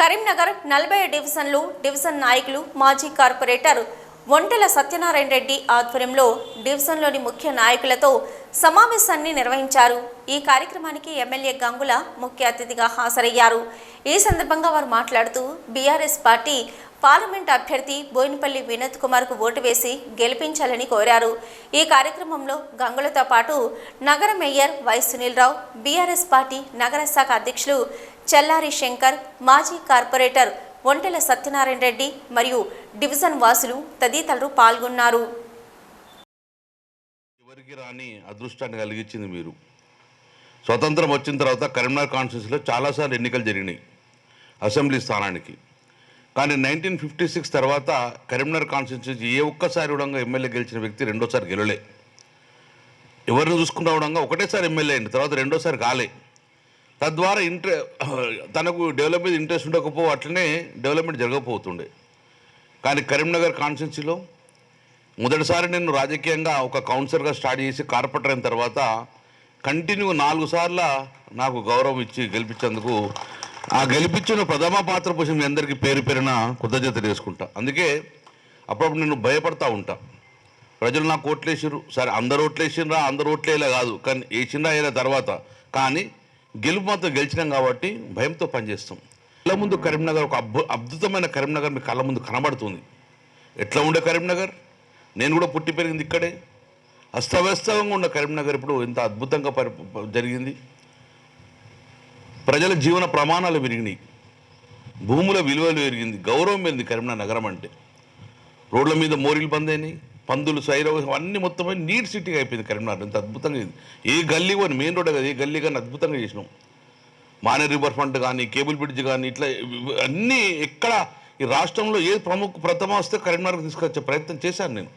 కరీంనగర్ నలభై డివిజన్లు డివిజన్ నాయకులు మాజీ కార్పొరేటర్ ఒంటెల సత్యనారాయణ రెడ్డి ఆధ్వర్యంలో డివిజన్లోని ముఖ్య నాయకులతో సమావేశాన్ని నిర్వహించారు. ఈ కార్యక్రమానికి ఎమ్మెల్యే గంగుల ముఖ్య అతిథిగా హాజరయ్యారు. ఈ సందర్భంగా వారు మాట్లాడుతూ బీఆర్ఎస్ పార్టీ పార్లమెంట్ అభ్యర్థి బోయినపల్లి వినోద్ కుమార్కు ఓటు వేసి గెలిపించాలని కోరారు. ఈ కార్యక్రమంలో గంగులతో పాటు నగర mayor Y Sunil Rao BRS party నగర శాఖ అధ్యక్షులు చెల్లారి శంకర్ మాజీ కార్పొరేటర్ ఒంటెల సత్యనారాయణ రెడ్డి మరియు డివిజన్ వాసులు తదితరులు పాల్గొన్నారు. ఎవరికి రాని అదృష్టాన్ని కలిగించింది మీరు? స్వతంత్రం వచ్చిన తర్వాత కరీంనగర్ కాన్స్టిట్యూన్సీలో చాలాసార్లు ఎన్నికలు జరిగినాయి అసెంబ్లీ స్థానానికి. కానీ నైన్టీన్ ఫిఫ్టీ సిక్స్ తర్వాత కరీంనగర్ కాన్స్టిట్యూన్సీ ఏ ఒక్కసారి కూడా ఎమ్మెల్యే గెలిచిన వ్యక్తి రెండోసారి గెలలే ఎవరిని చూసుకున్నా కూడా ఒకటేసారి ఎమ్మెల్యే అయింది తర్వాత రెండోసారి కాలే. తద్వారా ఇంట్రె తనకు డెవలప్ మీద ఇంట్రెస్ట్ ఉండకపో అట్లనే డెవలప్మెంట్ జరగకపోతుండే. కానీ కరీంనగర్ కాన్స్టిట్యూన్సీలో మొదటిసారి నేను రాజకీయంగా ఒక కౌన్సిలర్గా స్టార్ట్ చేసి కార్పొరేటర్ అయిన తర్వాత కంటిన్యూ నాలుగు సార్ల నాకు గౌరవం ఇచ్చి గెలిపించేందుకు ఆ గెలిపించిన ప్రథమ పాత్ర పోసిన మీ అందరికీ పేరు పేరున కృతజ్ఞత చేసుకుంటా అందుకే అప్పుడప్పుడు నేను భయపడతా ఉంటా. ప్రజలు నాకు ఓట్లేసారు సరే అందరు ఓట్లేసినరా అందరు ఓట్లేలా కాదు. కానీ వేసినరా అయిన తర్వాత. కానీ గెలుపు మాత్రం గెలిచినాం కాబట్టి భయంతో పనిచేస్తాం. కళ్ళ ముందు కరీంనగర్ ఒక అద్భు అద్భుతమైన కరీంనగర్ మీ కళ్ళ ముందు కనబడుతుంది. ఎట్లా ఉండే కరీంనగర్? నేను కూడా పుట్టి పెరిగింది ఇక్కడే. అస్తవ్యస్తంగా ఉన్న కరీంనగర్ ఇప్పుడు ఎంత అద్భుతంగా పరి జరిగింది. ప్రజల జీవన ప్రమాణాలు పెరిగినాయి. భూముల విలువలు పెరిగింది. గౌరవం పెరిగింది కరీంనగర్ నగరం అంటే. రోడ్ల మీద మోరీలు బందైనాయి. పందులు సైరవ అన్నీ మొత్తం నీట్ సిటీగా అయిపోయింది కరీంనగర్. ఎంత అద్భుతంగా ఏ గల్లీ కానీ మెయిన్ రోడ్ కదా ఏ గల్లీ కానీ అద్భుతంగా చేసినాం. మానే రివర్ ఫ్రంట్ కానీ కేబుల్ బ్రిడ్జ్ కానీ ఇట్లా అన్నీ ఎక్కడ ఈ రాష్ట్రంలో ఏ ప్రముఖ ప్రథమ వస్తే కరీంనగర్ తీసుకొచ్చే ప్రయత్నం చేశాను నేను.